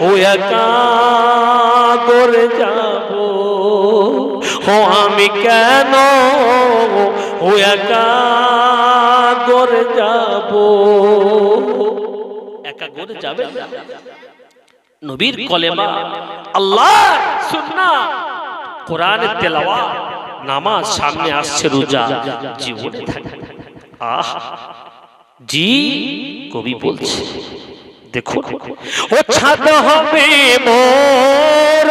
ও একা করে যাব। ও আমি কেন ও একা করে যাব? একা যাবে? নবীর কলেমা আল্লাহ সুন্নাহ কোরআনের তেলাওয়াত, নামাজ সামনে আসছে, রোজা জীবনে থাকে আহ, জি কবি বলছে দেখুন। ও ছাদ হবে মোর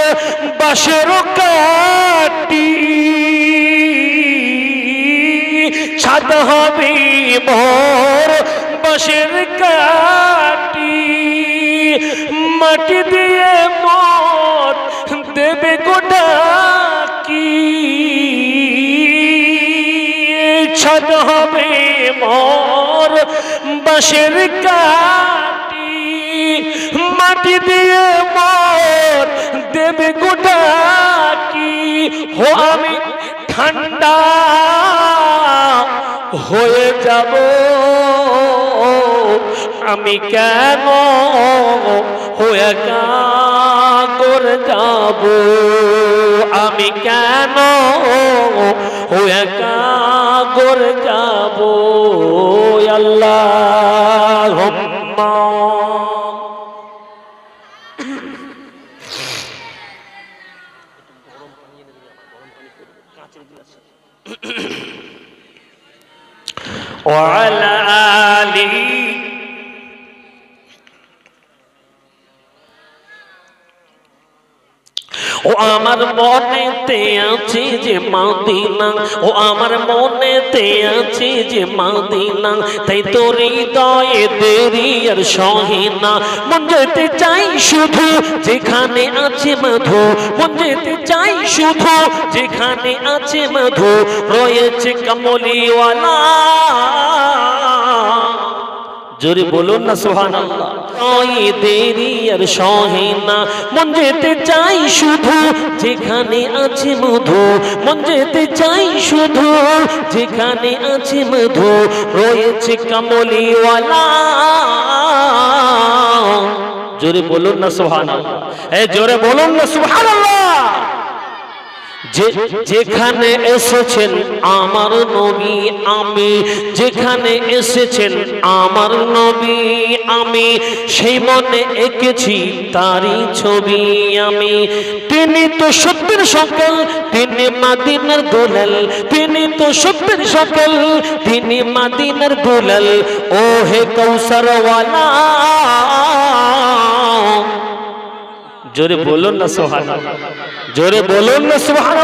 বাসের কাটি ছাদ হবে মোর বাসের কাটি মাটি দিয়ে মত দেবে গোটা কি? ছাদ হবে মোর বাঁশের কাটি মাটি দিয়ে মোর, দেবে গোটা কি? হো, আমি ঠান্ডা হয়ে যাব। আমি কেন হয়ে করে যাব? আমি কেন হয়ে করে যাব? আল্লাহ। وعلى آله ও আমার মনেতে আছে যে মাদিনা, ও আমার মনেতে আছে যে মাদিনা। তাই তোর হৃদয়ে দেরি আর সহিনা মন যেতে চাই শুধু যেখানে আছে মধু। মন যেতে চাই শুধু যেখানে আছে মধু। রয়েছে কমলিওয়ালা। জোরে বলুন না সোহান যেখানে আছে মধু। মন যেতে চাই শুধু যেখানে আছে মধু। রয়েছে কমলিওয়ালা। জোরে বলুন না সোহান জোরে বলুন না সোহান আল্লাহ যেখানে এসেছেন আমার নবী আমি, যেখানে এসেছেন আমার নবী আমি, সেই মনে এঁকেছি তারই ছবি আমি। তিনি তো সত্যের সকল, তিনি মাদিনার দোলাল। তিনি তো সত্যের সকল, তিনি মাদিনার দোলাল। ও হে কৌসরওয়ালা জোরে বলুন না সোহান জোরে বলুন না সোহান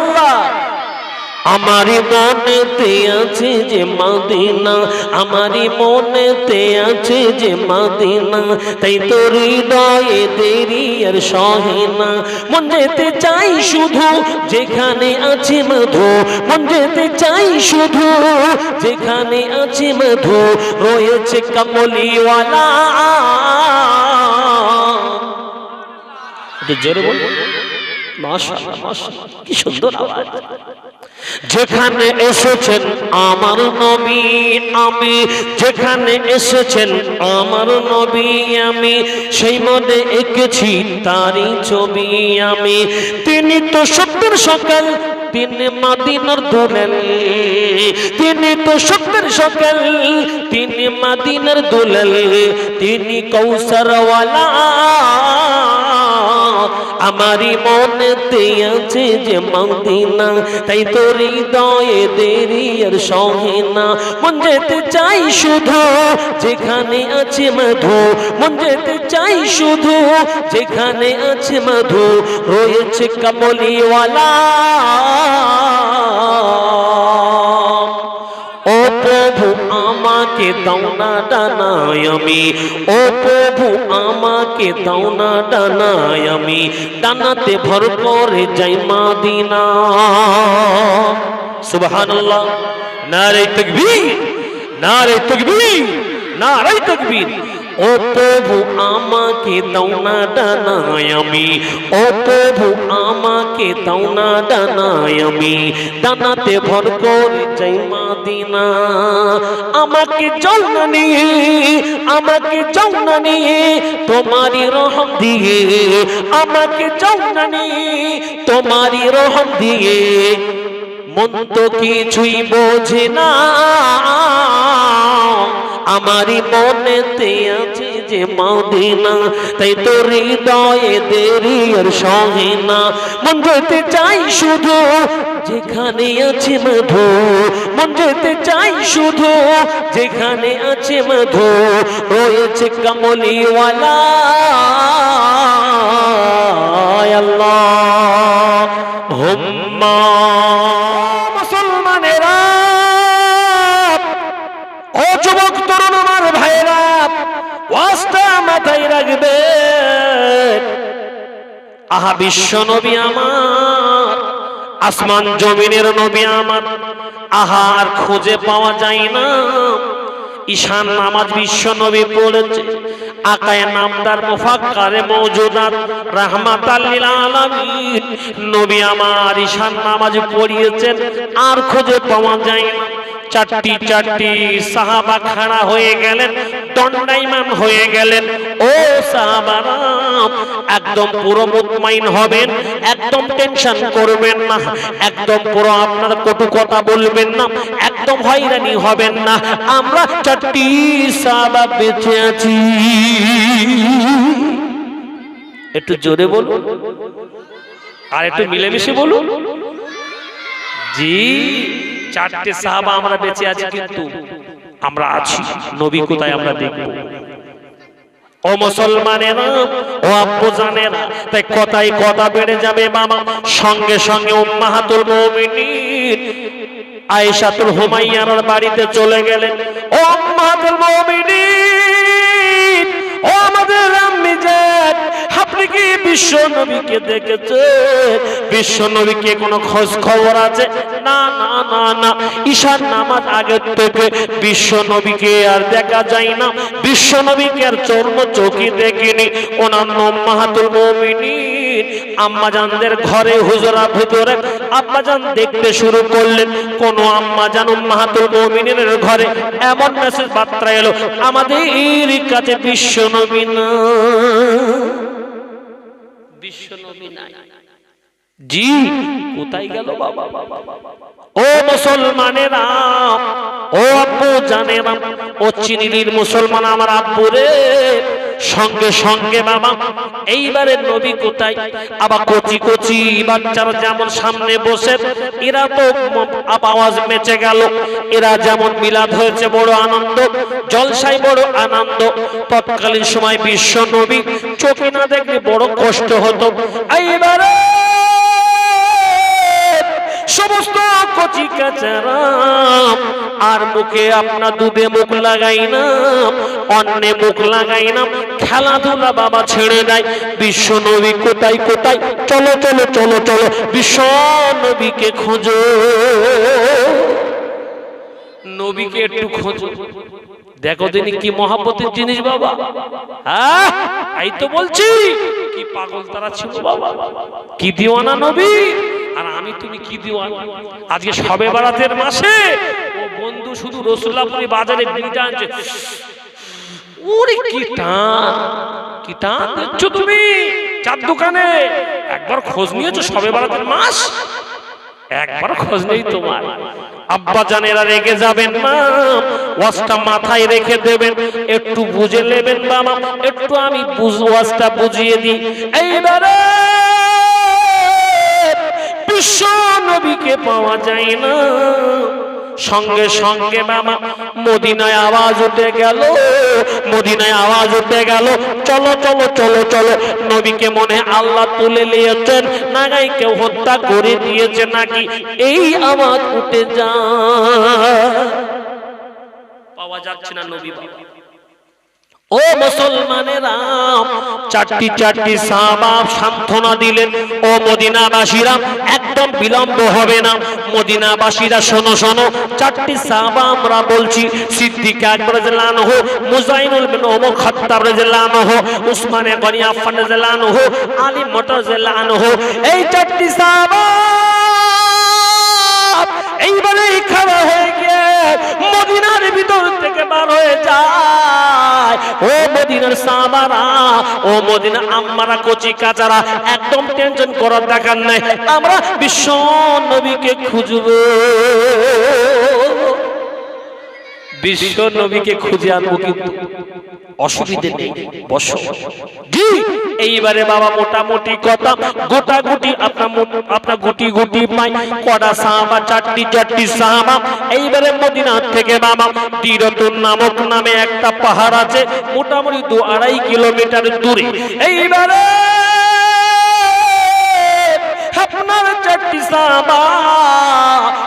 আমারই মনেতে আছে যে মাদিনা আমারই মনেতে আছে যে মাদিনা তাই তোর হৃদয়ে দেরি আর সহেনা মন যেতে চাই শুধু যেখানে আছে মধু মন যেতে চাই শুধু যেখানে আছে মধু রয়েছে কমলিওয়ালা। জোরে বল মাশাআল্লাহ মাশাআল্লাহ কি সুন্দর আওয়াজ। যেখানে এসেছেন আমার নবী, আমি যেখানে এসেছেন আমার নবী, আমি সেই মনে এঁকেছি তারই ছবি, আমি তিনি তো সত্যের সকাল, তিনি মাদিনার দোলেন তিনি তো সত্যের সকাল, তিনি মাদিনার দোলেন তিনি কৌসরওয়ালা আমারই মনেতে আছে যে মদিনা, তাই তোর হৃদয়ে দেরি আর সহে না। মন যেতে চাই শুধু যেখানে আছে মধু, মন যেতে চাই শুধু যেখানে আছে মধু, রয়েছে কমলিওয়ালা প্রভু আমাকে দাওনা ডানায় আমি। ও প্রভু আমাকে দাওনা ডানায় আমি। ডানাতে ভর করে যাই মাদিনা। সুবহানাল্লাহ। নারে তাকবীর নারে তাকবীর নারে তাকবীর। ও প্রভু আমাকে দাও না ডানায় আমি ও প্রভু আমাকে দাও না ডানায় আমি ডানাতে ভর করে যাই মাদিনা। আমাকে যাও না নিয়ে আমাকে যাও না নিয়ে তোমারই রহম দিয়ে। আমাকে যাও না নিয়ে তোমারই রহম দিয়ে। মন তো কিছুই বোঝে না। আমারই মনেতে আছে যে মদিনা, তাই তো হৃদয়ে দেরি আর সহে না। মন যেতে চাই শুধু যেখানে আছে মধু, মন যেতে চাই শুধু যেখানে আছে মধু, রয়েছে কমলিওয়ালা। আহা বিশ্ব নবী আমার, আসমান জমিনের নবী আমার, আহার খুঁজে পাওয়া যায় না। ঈশান নামাজ বিশ্ব নবী পড়েছে আকায় নামদার মুফাক্কারে মৌজুদাত রাহমাতাল্লিল আলামিন। নবী আমার ঈশান নামাজ পড়িয়েছেন, আর খুঁজে পাওয়া যায় না। চারটি চারটি সাহাবা খাড়া হয়ে গেলেন দণ্ডাইমান হয়ে গেলেন। ও সাহাবারাম একদম পুরো মুতমাইন হবেন, একদম টেনশন করবেন না, একদম পুরো আপনার কটু কথা বলবেন না, একদম হয়রানি হবেন না। আমরা চারটি সাহাবা বেঁচে আছি। একটু জোরে বলুন। আর একটু মিলেমিশে বলুন। জি। চারটে সাহাবা আমরা বেঁচে আছি কিন্তু আমরা আছি। নবী কোথায় আমরা দেখব? ও মুসলমানেরা, ও আব্বু জানেরা, তাই কথাই কথা বেড়ে যাবে মামা সঙ্গে সঙ্গে উম্মাহাতুল মুমিনিন আয়েশাতুল হুমাইয়ার বাড়িতে চলে গেলেন। ও উম্মাহাতুল মুমিনিন! ও আমাদের আপনি কি বিশ্ব নবীকে দেখেছেন? বিশ্ব নবীকে কোনো খোঁজ খবর আছে? না না না না। নামাজ আগের থেকে বিশ্ব নবীকে আর দেখা যায় না। বিশ্ব নবীকে আর চর্ম চোখে দেখিনি। ওনার নাম মাহাতুল আম্মাজানদের ঘরে হুজরা ভিতরে আম্মাজান দেখতে শুরু করলেন। কোন আম্মাজান মাহাতুল মমিনের ঘরে এমন মেসেজ বার্তা এলো, আমাদের কাছে বিশ্ব নবী না। বিশ্ব নবী নাই। জি কোথায় গেল বাবা? ও মুসলমানেরা ও আব্বু জানেরা ও চিনির মুসলমান আমার আব্বু রে। সঙ্গে সঙ্গে বাবা, এইবারে নবী কোথায়? আবার কচি কচি বাচ্চারা যেমন সামনে বসে, এরা তো আওয়াজ মেচে গেল। এরা যেমন মিলাদ হয়েছে, বড় আনন্দ জলসাই বড় আনন্দ। তৎকালীন সময় বিশ্ব নবী, চোখে না দেখলে বড় কষ্ট হতো। এইবারে সমস্ত কচি কাচারা আর মুখে আপনার দুধে মুখ লাগাই না অন্যে মুখ লাগাই না খেলাধুলা বাবা ছেড়ে দেয়, বিশ্ব নবী কোথায় কোথায়? চলো চলো চলো চলো, বিশ্ব নবীকে খোঁজো। নবীকে একটু খোঁজো। দেখো তিনি কি মহাপতের জিনিস বাবা। হ্যাঁ এই তো বলছি, কি পাগল তারা ছিল বাবা। কি দিওয়ানা নবী? আর আমি তুমি কি দিওয়ানা? আজকে সবে বারাতের মাসে ও বন্ধু শুধু রসুল্লাপুরি বাজারে বিড়িটা আনছে। কি টান কি টান তুমি? চার দোকানে। একবার খোঁজ নিয়েছো মাস? একবার খোঁজ নেই তোমার। রেগে যাবেন মাথায় রেখে দেবেন। একটু বুঝে নেবেন বাবা। একটু আমি বুঝ ওয়াজটা বুঝিয়ে দিই। এইবারে বিশ্ব নবীকে পাওয়া যায় না। সঙ্গে সঙ্গে বাবা, মদিনায় আওয়াজ উঠে গেল, মদিনায় আওয়াজ উঠে গেল, চলো চলো চলো চলো। নবীকে মনে আল্লাহ তুলে নিয়েছেন, নাগাই কেউ হত্যা করে দিয়েছে নাকি? এই আওয়াজ উঠে যা পাওয়া যাচ্ছে না নবী বাবা। ও মুসলমানেরা, চারটি চারটি সাহাবাব সান্ত্বনা দিলেন। ও মদিনাবাসীরা, একদম বিলম্ব হবে না। মদিনাবাসীরা, শোনো শোনো, চারটি সাহাবা আমরা বলছি। সিদ্দিক আকবর আনহু, মুজাইনুল বিন ওমর খাত্তাব রাদিয়াল্লাহু উসমান গনি আফফান আনহু, আলী মোটর আনহু, এই চারটি সাহাবা এইবারে খাওয়া হয়ে মদিনার ভিতর থেকে বার হয়ে যায়। ও মদিনার সামারা ও মদিনা আম্মারা, কচি কাচারা, একদম টেনশন করার দেখার নাই। আমরা বিশ্ব নবীকে খুঁজবো। বিশ্ব নবীকে খুঁজে আনব কিন্তু অসুবিধে নেই, বসো। এইবারে বাবা মোটামুটি কথা, গোটা গুটি আপনার আপনার গুটি গুটি পাই, কটা সাহাবা চারটি চারটি সাহাবা এইবারে মদিনা থেকে বাবা তীরতুন নামক নামে একটা পাহাড় আছে, মোটামুটি দু আড়াই কিলোমিটার দূরে। এইবারে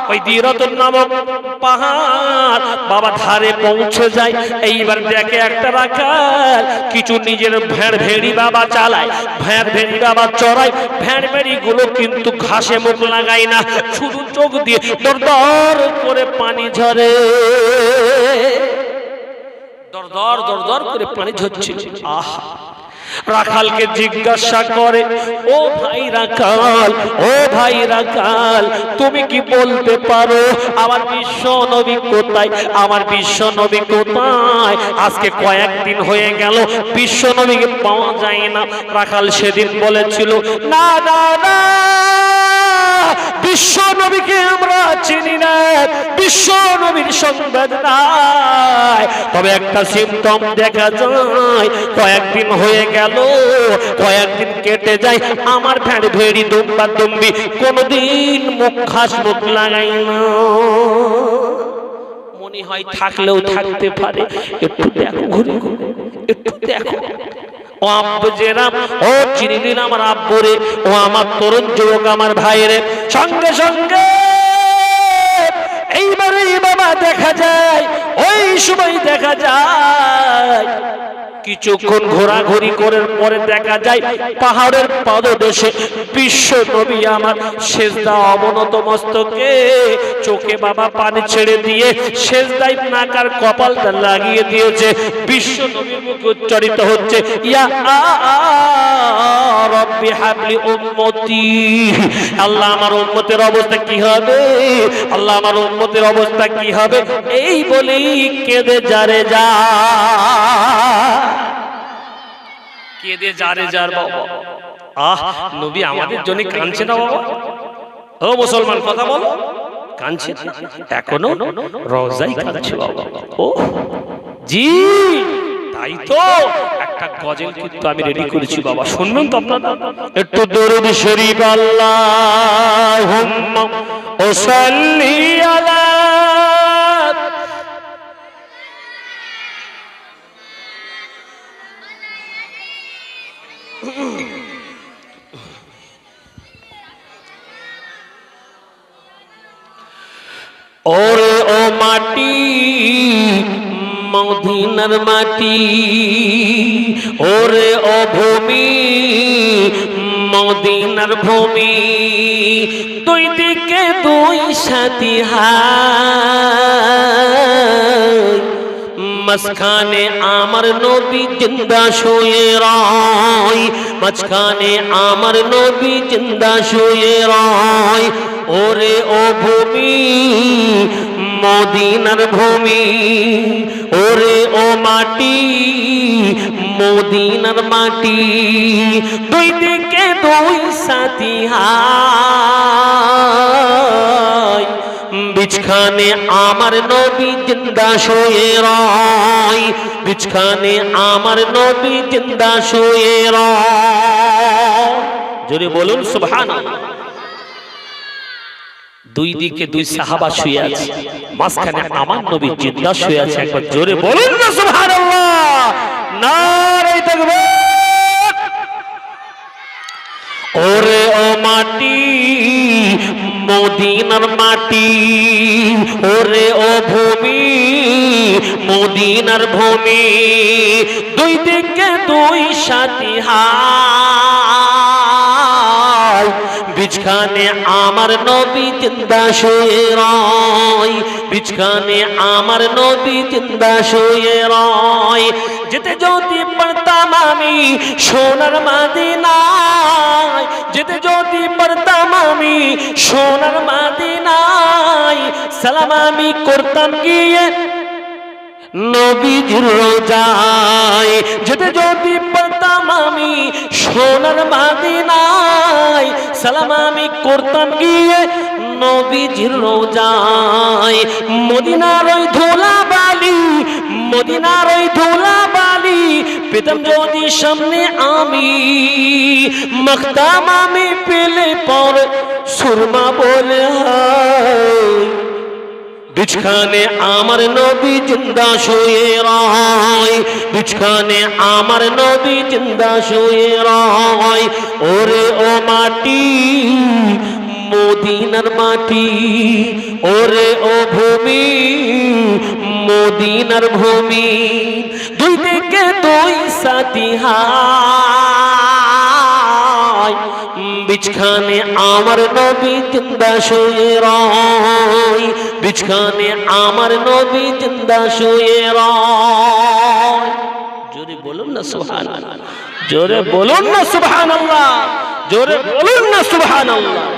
ওই দিরতন নামক পাহাড় বাবা ধারে পৌঁছে যায়। এইবার দেখে একটা রাখাল, কিছু নিজের ভেড়ি বাবা চালায়। ভেড় ভেড়ি বাবা চড়ায়। ভেড় ভেড়ি গুলো কিন্তু ঘাসে মুখ লাগায় না। শুধু চোখ দিয়ে দর দর করে পানি ঝরে। করে পানি ঝরছিল আহা! রাখালকে জিজ্ঞাসা করে, ও ভাই রাখাল, ও ভাই রাখাল, তুমি কি বলতে পারো? আমার বিশ্ব নবী কোথায়? আমার বিশ্ব নবী কোথায়? আজকে কয়েকদিন হয়ে গেল, বিশ্ব নবীকে পাওয়া যায় না। রাখাল সেদিন বলেছিল, না না না বিশ্ব নবীকে আমরা চিনি না, বিশ্ব নবীর সংবাদ নাই। তবে একটা সিমটম দেখা যায়, কয়েকদিন হয়ে গেল, কয়েকদিন কেটে যায়, আমার ভেড় ভেড়ি দুম্বা দুম্বি, কোনোদিন মুখ খাস মুখ লাগাই না। মনে হয় থাকলেও থাকতে পারে, একটু দেখো ঘুরে ঘুরে, একটু দেখো। ও আব্বু জেরাম ও চিনি দিন আমার আব্বুরে, ও আমার তরুণ যুবক আমার ভাইরে সঙ্গে সঙ্গে, এইবারে বাবা দেখা যায় ওই সময় দেখা যায়, কিছুক্ষণ ঘোরাঘুরি করার পরে দেখা যায়, পাহাড়ের পাদদেশে বিশ্ব নবী আমার সেজদা অবনত মস্তকে চোখে বাবা পানি ছেড়ে দিয়ে সেজদাই নাকার কপালটা লাগিয়ে দিয়েছে। বিশ্ব নবীর মুখে উচ্চারিত হচ্ছে, ইয়া রব্বি হাবলি উম্মতি। আল্লাহ আমার উম্মতের অবস্থা কি হবে? আল্লাহ আমার উম্মতের অবস্থা কি হবে? এই বলেই কেঁদে যারে যা। কেঁদে যারে যার বাবা। আহ নবী আমাদের জন্য কাঁদছে না বাবা। ও মুসলমান কথা বলো। কাঁদছে? এখনও রোজাই কাঁদছে বাবা। ও জি তাই তো। একটা গজল কিন্তু আমি রেডি করেছি বাবা। শুনবেন তো আপনারা। একটু দরুদ শরীফ আল্লাহুম্মা ও সাল্লি আলা ওরে ও মাটি, মদিনার মাটি। ওরে ও ভূমি, মদিনার ভূমি। দুই দিকে দুই সাথী হায় মাঝখানে আমার নবী জিন্দা শুয়ে রয়, মাঝখানে আমার নবী জিন্দা শুয়ে রয়। ওরে ও ভূমি, মদিনার ভূমি, ওরে ও মাটি, মদিনার মাটি, দুই দিকে দুই সাথী হায়। বিছখানে আমার নবী জিন্দা শুয়ে রয় বিছখানে আমার নবী জিন্দা শুয়ে রয়। জোরে বলুন সুবহান দুই দিকে দুই সাহাবা শুয়ে আছে, মাঝখানে আমার নবী জিন্দা শুয়ে আছে, একবার জোরে বলুন না, সুবহানাল্লাহ। নারে তাকবীর। ওরে ও মাটি মদিনার মাটি। ওরে ও ভূমি, মদিনার ভূমি, দুই দিকে দুই সাথী বিছখানে আমার নবী জিন্দা শুয়ে রয়। বিছখানে আমার নবী জিন্দা শুয়ে রয়। যেতে যদি পারতাম আমি সোনার মাদিনায়, যেতে যদি পারতাম সালাম আমি করতাম গিয়ে। নবীজির রোজায় যেতে যদি পারতাম আমি সোনার মাদিনায় সালাম আমি করতাম গিয়ে। নবীজির রোজায় মদিনার ওই ধুলা বালি মদিনার ওই ধুলা বালি পেতাম যদি সামনে আমি। মখতাম আমি পেলে পর সুরমা বলে হায় বিছখানে আমার নবী জিন্দা শুয়ে রয় বিছখানে আমার নবী জিন্দা শুয়ে রয়। ওরে ও মাটি, মদিনার মাটি, ওরে ও ভূমি, মদিনার ভূমি। দুই দিকে দুই সাথী হায় বিছখানে আমার নবী জিন্দা শুয়ে রয় বিছখানে আমার নবী জিন্দা শুয়ে রয় জোরে বলুন না সুবহান জোরে বলুন না আল্লাহ জোরে বলুন না আল্লাহ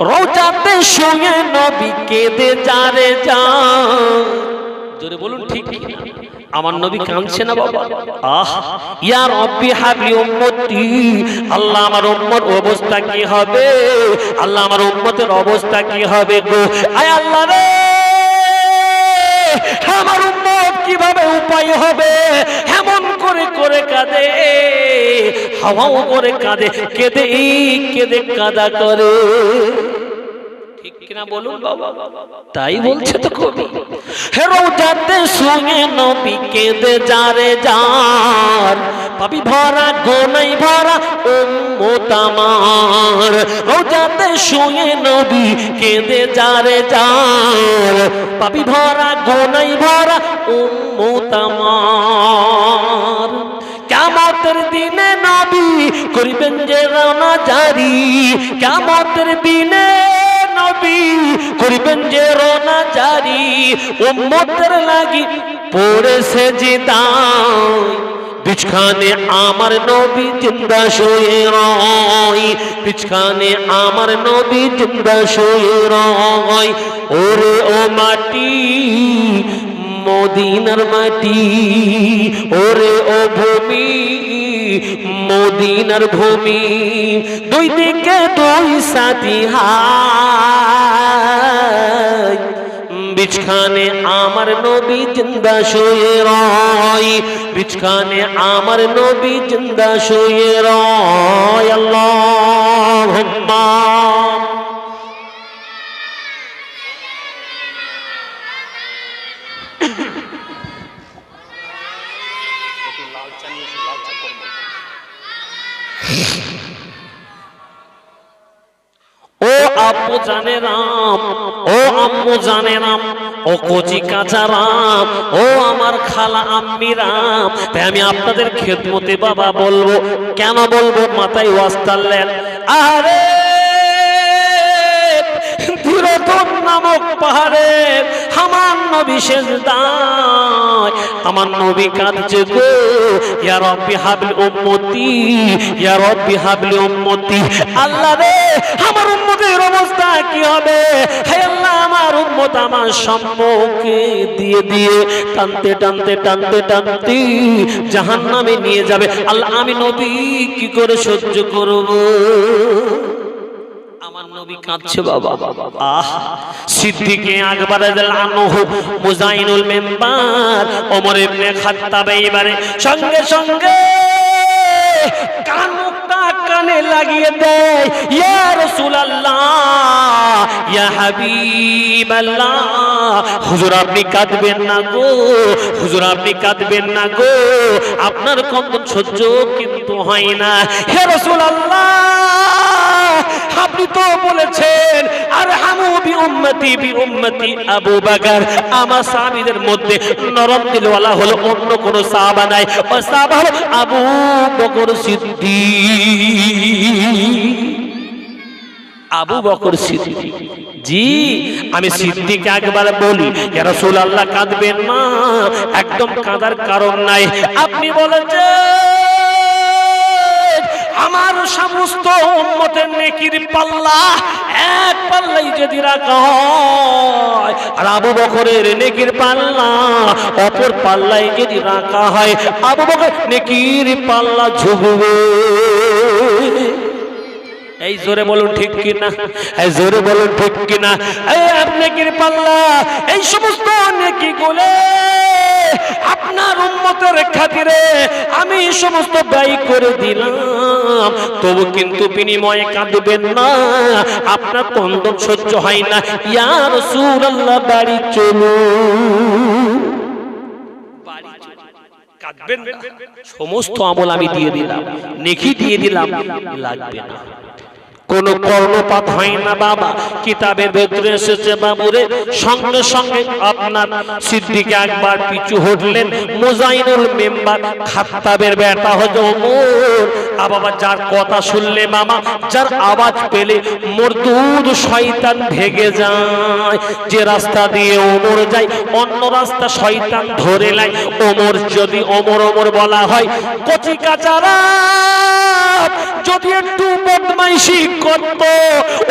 রোজাতে শুয়ে নবী কেঁদে যারে যা জোরে বলুন ঠিক? আমার নবী কাঁদছে না বাবা? আহ ইয়া রব্বি হাবলি উম্মতি। আল্লাহ আমার উম্মত অবস্থা কি হবে? আল্লাহ আমার উম্মতের অবস্থা কি হবে গো? আয় আল্লাহ রে! আমার উম্মত কীভাবে উপায় হবে? এমন করে করে কাঁদে হাওয়াও করে কাঁদে কেঁদে কেঁদে কাদা করে। ঠিক কিনা বলুন বাবা? তাই বলছে তো কবি। হেরো যাতে সঙ্গে নবী কেঁদে যারে যার। পাবি ভরা গোনাই ভরা উম্মত আমার। রোজাতে শুয়ে নবী কেঁদে যারে যার। পাবি ভরা গোনাই ভরা উম্মত আমার। কামতের দিনে নবী করিবেন যে রানা জারি কামতের দিনে নবী করিবেন যে রোনা জারি, উম্মতের লাগি পড়েছে জিদায় বিছখানে আমার নবী জিন্দা শুয়ে রয় বিছখানে আমার নবী জিন্দা শুয়ে রয়। ওরে ও মাটি, মদিনার মাটি, ওরে ও ভূমি, মদিনার ভূমি। দুই দিকে দুই সাথী হায় বিছখানে আমার নবী জিন্দা শুয়ে রয় বিছখানে আমার নবী জিন্দা শুয়ে রয় আল্লাহ ও আব্বু জানে রাম, ও আম্মু জানে রাম, ও কচি কাঁচা রাম, ও আমার খালা আম্মি রাম। তাই আমি আপনাদের খেদমতে বাবা বলব, কেন বলব মাথায় ওয়াস্তালেন আরে ধীরতম নামক পাহাড়ে আমার নবী আমার নবী কাঁদছে গো হাবলি হাবলি আল্লাহ রে, আমার অবস্থা কি হবে? আল্লাহ, আমার দিয়ে দিয়ে টানতে টানতে টানতে টানতে জাহান্নামে নিয়ে যাবে। আল্লাহ, আমি নবী কি করে সহ্য করব? নবী কাঁদছে বাবা। আহ, সিদ্দিকে আকবর রাদিয়াল্লাহু মুজাইনুল মেম্বার, ওমর ইবনে খাত্তাব এইবারে সঙ্গে সঙ্গে কান মুখটা কানে লাগিয়ে দেয়, ইয়া রাসূলুল্লাহ, ইয়া হাবিবাল্লাহ, হুজুর আপনি কাঁদবেন না গো, হুজুর আপনি কাঁদবেন না গো, আপনার কন্দন সহ্য কিন্তু হয় না হে রাসূলুল্লাহ আপনি তো বলেছেন আর হামু বি উম্মতি বি উম্মতি আবু বকর। আমার সাহাবীদের মধ্যে নরম দিলওয়ালা হলো অন্য কোনো সাহাবা নাই। ও সাহাবা হলো আবু বকর সিদ্দিক। আবু বকর সিদ্দিক। জি, আমি সিদ্দিক একবার বলি, ইয়া রাসূলুল্লাহ, কাঁদবেন না। একদম কাঁদার কারণ নাই। আপনি বলেছেন আমার সমস্ত উম্মতের নেকির পাল্লা এক পাল্লাই যদি রাখা হয়, আর আবু বকরের নেকির পাল্লা অপর পাল্লাই যদি রাখা হয়, আবু বকর নেকির পাল্লা ঝুঁকবে। এই জোরে বলুন ঠিক কিনা? এই জোরে বলুন ঠিক কিনা? এই আপনি পাল্লা, এই সমস্ত নেকি গুলে আপনার উম্মতের খাতিরে আমি সমস্ত ব্যয় করে দিলাম। তবু কিন্তু বিনিময়ে কাঁদবেন না। আপনার কন্দন সহ্য হয় না। ইয়া রাসূলুল্লাহ, বাড়ি চলুন। কাঁদবেন সমস্ত আমল আমি দিয়ে দিলাম। নেকি দিয়ে দিলাম। লাগবে না। কোন কর্ণপাত হয় না, বাবা। কিতাবের ভেতরে এসেছে, বাবুরে। সঙ্গে সঙ্গে আপনার সিদ্দিকে একবার পিছু হটলেন। মোজাইনুল মেম্বার খাত্তাবের বেটা হজ ওমর। আ, বাবা, যার কথা শুনলে, মামা, যার আওয়াজ পেলে মরদুদ শয়তান ভেগে যায়। যে রাস্তা দিয়ে ওমর যায়, অন্য রাস্তা শয়তান ধরে নেয়। ওমর, যদি ওমর ওমর বলা হয়, কচি কাচারা যদি একটু বদমাইশি করত।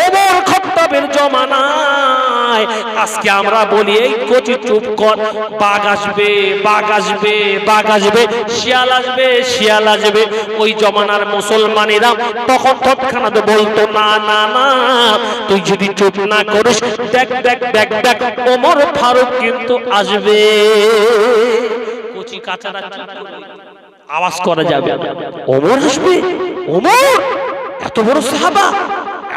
ওমর খত্তাবের জমানায়। আজকে আমরা বলি, এই কচি চুপ কর। বাঘ আসবে বাঘ আসবে বাঘ আসবে, শিয়াল আসবে শিয়াল আসবে। ওই জমানার মুসলমানেরা তখন তৎক্ষণাৎ বলতো, না না না, তুই যদি চুপ না করিস, দেখ দেখ দেখ দেখ, ওমর ফারুক কিন্তু আসবে। কচি কাচারা আওয়াজ করা যাবে। ওমর আসবে? ওমর? এত বড় সাহাবা?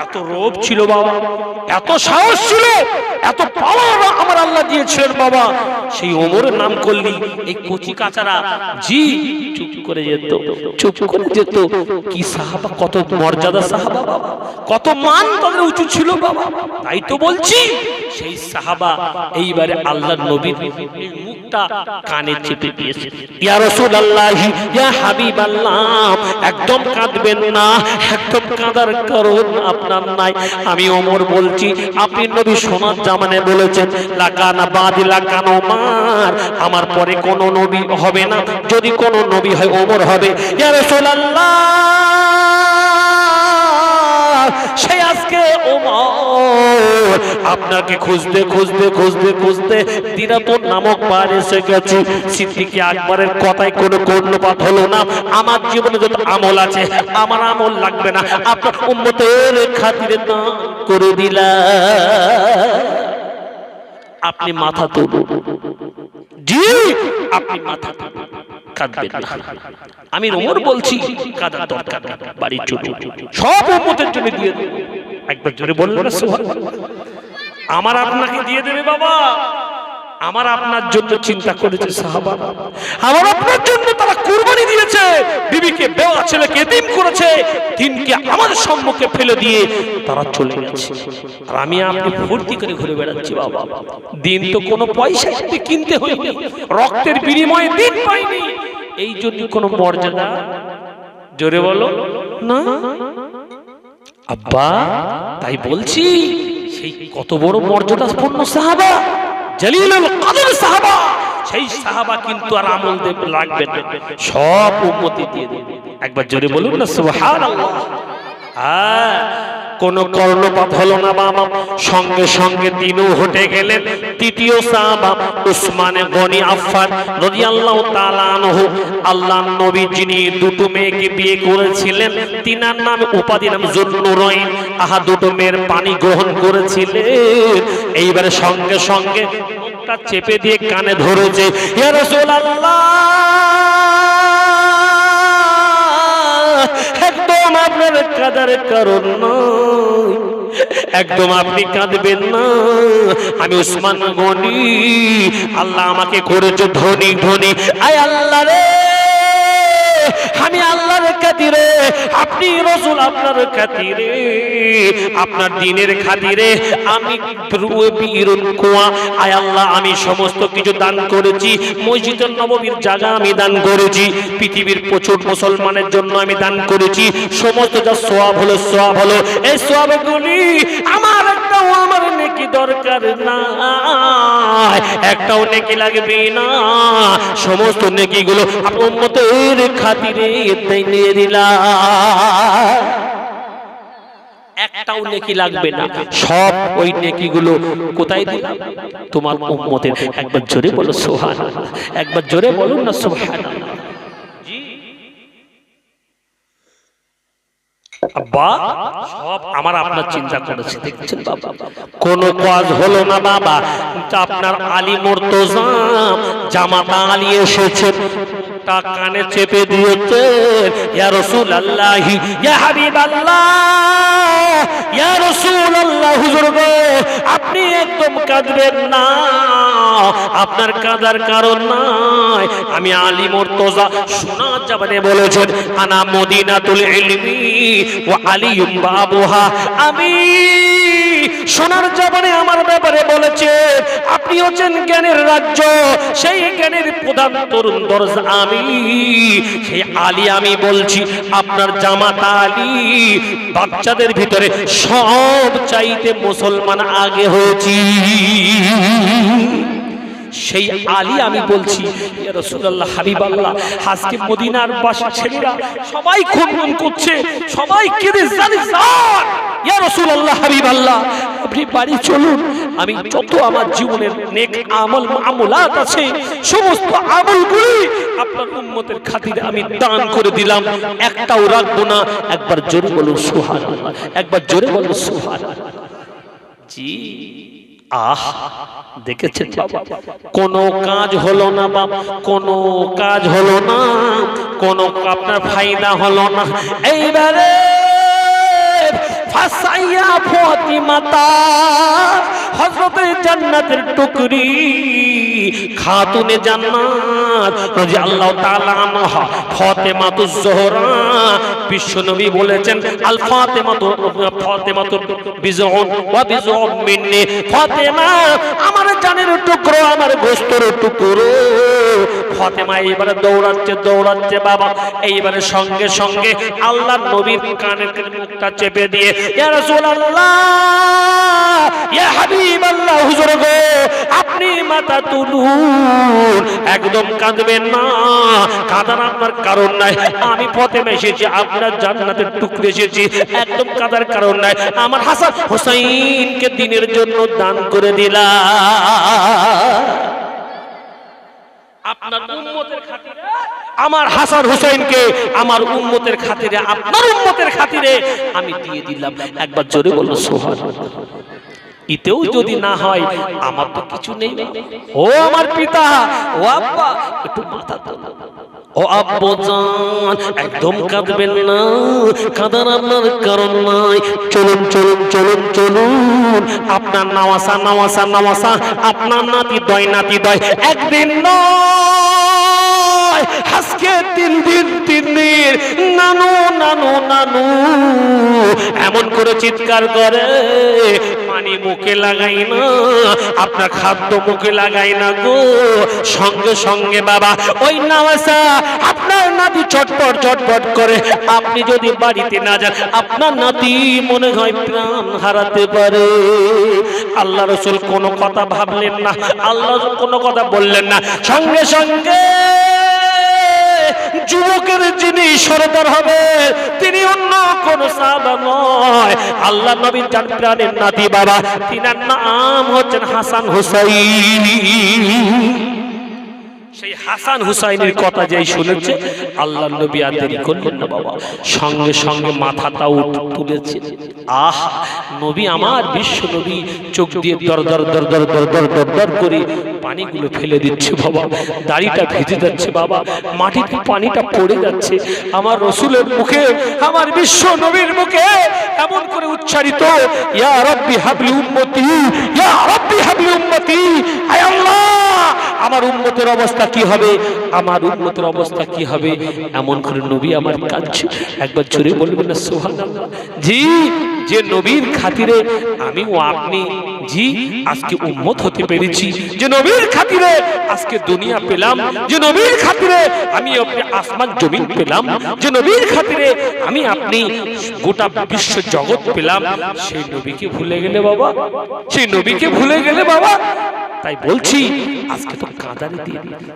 এত রোগ ছিল বাবা, এত সাহস ছিল, এত পাওয়ার আমার আল্লাহ দিয়েছিলেন বাবা। সেই ওমরের নাম করলি, এই কচি কাচারা। জি, চুপ করে যেত, চুপ করে যেত। কি সাহাবা, কত মর্যাদা সাহাবা বাবা। কত মান তাদের উঁচু ছিল বাবা। তাই তো বলছি, সেই সাহাবা এইবারে আল্লাহ নবীর মুখটা কানে চেপে দিয়েছে। ইয়া রাসূলুল্লাহ, ইয়া হাবিবাল্লাহ, একদম কাঁদবেন না, একদম কাঁদার কারণ আপনার নাই। আমি ওমর বলছি, আপনি নবী সোনার জামানে বলেছেন, লাকানা বাদি, লাকানো ওমর। আমার পরে কোনো নবী হবে না। যদি কোনো নবী হয়, ওমর হবে। ইয়া রাসূলুল্লাহ! সে আজকে ওমর, আপনাকে খুঁজতে খুঁজতে খুঁজতে খুঁজতে দিনাপুর নামক পার এসে গেছি। সিদ্দিকে আকবরের কথায় কোনো কর্ণপাত হলো না। আমার জীবনে যত আমল আছে, আমার আমল লাগবে না। আপনার উম্মতের খাতিরে করে দিলা আপনি মাথা তুলুন। জি, আপনি মাথা তুলুন। কাঁদবেন না আমি ওমর বলছি কাদার দরকার। নেই। বাড়ি সব উম্মতের জন্য দিয়ে দেব একবার জোরে বললেন না। আমার আপনাকে দিয়ে দেবে বাবা। আমার আপনার জন্য চিন্তা করেছে সাহাবা। আমার আপনার জন্য তারা কুরবানি দিয়েছে। বিবিকে বেওয়া ছেলেকে এতিম করেছে। দিনকে আমার সম্মুখে ফেলে দিয়ে তারা চলে গেছে। আর আমি আপনি ফুর্তি করে ঘুরে বেড়াচ্ছি বাবা। দিন তো কোনো পয়সা কিনতে হয়নি। রক্তের বিনিময়ে দিন পাইনি। এই জন্য কোনো মর্যাদা? জোরে বলো। না। আব্বা তাই বলছি সেই কত বড় মর্যাদাপূর্ণ সাহাবা জালিলুল কদর সাহাবা সেই সাহাবা কিন্তু আর আমল দেব লাগবে না। সব উম্মতি দিয়ে দেবে। একবার জোরে বলুন না সুবহানাল্লাহ। হ্যাঁ। কোন কর্ণপাত হলো না, বাবা। সঙ্গে সঙ্গে দিনও হটে গেলেন। তৃতীয় সাহাবা উসমানে গনি আফফান রাদিয়াল্লাহু তাআলা আনহু। আল্লাহর নবী যিনি দুটো মেয়েকে বিয়ে করেছিলেন, তিনার নাম উপাধি নাম জুন্নুরাইন। আহা, দুটো মেয়ের পানি গ্রহণ করেছিলেন। এইবারে সঙ্গে সঙ্গে চেপে দিয়ে কানে ধরেছে, ইয়া রাসূলুল্লাহ! কাদার কারণ নয়। একদম আপনি কাঁদবেন না। আমি উসমান গনি। আল্লাহ আমাকে করেছে ধনী ধনী। আয় আল্লাহ রে। আমি আল্লাহর খাতিরে, আপনি রসুল আপনার খাতিরে, আপনার দিনের খাতিরে, আমি আয় আল্লাহ, আমি সমস্ত কিছু দান করেছি মসজিদের নবমীর জায়গা আমি দান করেছি, পৃথিবীর প্রচুর মুসলমানের জন্য আমি দান করেছি, সমস্ত যা সোয়াব হলো সোয়াব হলো, এই সোয়াবগুলি আমার একটাও আমার নেকি দরকার একটাও নেকি লাগবে না। সমস্ত খাতিরে দিলাম একটাও নেকি লাগবে না। সব ওই নেকিগুলো কোথায় দিলাম? তোমার একবার জোরে বলো সোহান একবার জোরে বলুন না সোহান আব্বা, সব আমার আপনার চিন্তা করেছে। দেখছেন বাবা? কোন কাজ হলো না বাবা। আপনার আলী মোর্তজা, জামাতা আলী এসেছেন তা কানে চেপে দিয়েছে, ইয়া রাসূলুল্লাহ, ইয়া হাবিবাল্লাহ। আপনি একদম কাঁদবেন না। আপনার কাঁদার কারণ নাই। আমি আলী মুর্তজা শোনা যাবে বলেছেন, আনা মদিনাতুল ইলমি ও আলিয়ুম বাবুহা। আমি সোনার জবানে আমার ব্যাপারে বলেছে, আপনি হচ্ছেন জ্ঞানের রাজ্য, সেই জ্ঞানের প্রধান তরুণ দরজা আমি। সেই আলী আমি বলছি, আপনার জামাত আলী, বাচ্চাদের ভিতরে সব চাইতে মুসলমান আগে হয়েছি। সেই আলী আমি বলছি রাসূলুল্লাহ, হাবিবাল্লাহ, আজকে মদিনার বাসী ছেলেরা সবাই খুন করছে, সবাই কেঁদে জানি। ইয়া রাসূলুল্লাহ হাবিবাল্লাহ আপনি বাড়ি চলুন আমি যত আমার জীবনের নেক আমল মামুলাত আছে সমস্ত আমলগুলি আপনার উম্মতের খাতিরে আমি দান করে দিলাম। একটাও রাখব না একবার জোরে বলুন সুবহানাল্লাহ একবার জোরে বলুন সুবহানাল্লাহ। জি আহ দেখেছেন বাবা কোনো কাজ হলো না বাবা কোনো কাজ হলো না কোনো আপনার ফায়দা হলো না। এইবারে ফাসাইয়া ফাতিমাতা হযরতে জান্নাতের টুকরি, খাতুনে জান্নাত, রাদিয়াল্লাহু তাআলা আনহা, ফাতেমাতুজ জোহরা, বিশ্বনবী বলেছেন, আল ফাতেমাতু ফাতেমাতু বিজউন, ওয়া বিজউম মিন্নি, ফাতেমা, আমার জানের টুকরো, আমার গোশতের টুকরো। ফাতেমা এইবারে দৌড়াচ্ছে দৌড়াচ্ছে বাবা। এইবারে সঙ্গে সঙ্গে আল্লাহর নবীর কানের মুখটা চেপে দিয়ে, ইয়া রাসূলুল্লাহ, ইয়া হাবিবাল্লাহ, হুজুর গো, আপনি মাথা তুলুন। একদম কাঁদবেন না, কাঁদার আপনার কারণ নাই। আমি পথে এসেছি, আপনার জান্নাতের টুকরে এসেছি, একদম কাঁদার কারণ নাই। আমার হাসান হোসাইনকে দিনের জন্য দান করে দিলাম। আপনার উম্মতের খাতিরে আমার হাসান হুসাইনকে আমার উম্মতের খাতিরে আপনার উন্মতের খাতিরে আমি দিয়ে দিলাম। একবার জোরে বলল সোহান ইতেও যদি না হয় আমার তো কিছু নেই। ও আমার পিতা ও আব্বা একটু মাথা তোলো। ও আব্বু জান, একদম কাঁদবেন না, কাঁদার আপনার কারণ নাই। চলুন চলুন চলুন চলুন। আপনার নামাসা নামাসা নামাসা আপনার নাতি দয় নাতি দয়, একদিন নয়, আজকে তিন দিন তিন দিন নানু নানু নানু। এমন করে চিৎকার করে পানি মুখে লাগাই না, আপনার খাদ্য মুখে লাগাই না গো। সঙ্গে সঙ্গে বাবা, ওই নামাসা আপনার নাতি চটপট চটপট করে, আপনি যদি বাড়িতে না যান, আপনার নাতি মনে হয় প্রাণ হারাতে পারে। আল্লাহ রসুল কোনো কথা ভাবলেন না, আল্লাহ কোনো কথা বললেন না। সঙ্গে সঙ্গে যুবকের যিনি সরদার হবে, তিনি অন্য কোন সাহাবা নয়। আল্লাহ নবী যার প্রাণের নাতি বাবা, তিনার নাম হচ্ছেন হাসান হুসাইন। সেই হাসান হুসাইনের কথা যেই শুনেছে আল্লাহ নবী আর দেরি করলেন না বাবা। সঙ্গে সঙ্গে মাথাটা উঠ- তুলেছে। আহ, নবী আমার বিশ্ব নবী, চোখ দিয়ে দর দর দর দর দর দর দর দর করে পানিগুলো ফেলে দিচ্ছে বাবা। দাড়িটা ভেজে যাচ্ছে বাবা। মাটিতে পানিটা পড়ে যাচ্ছে। আমার রসুলের মুখে, আমার বিশ্ব নবীর মুখে এমন করে উচ্চারিত, ইয়া রব্বি হাবলি উম্মতি, ইয়া রব্বি হাবলি উম্মতি, আয় আল্লাহ! আমার উন্মতের অবস্থা কি হবে? আমার উন্মতের অবস্থা কি হবে? এমন করে নবী আমার কাঁদছে। একবার জোরে বলবেন না, সুবহানাল্লাহ। জি, যে নবীর খাতিরে আমি ও আপনি, জি, আজকে উন্মত হতে পেরেছি। যে নবীর খাতিরে আজকে দুনিয়া পেলাম। যে নবীর খাতিরে আমি আপনি আসমান, জমিন পেলাম। যে নবীর খাতিরে আমি আপনি গোটা বিশ্ব জগৎ পেলাম। সেই নবীকে ভুলে গেলে বাবা, সেই নবীকে ভুলে গেলে বাবা তাই বলছি আজকে তো কাঁদারে দিয়ে তাই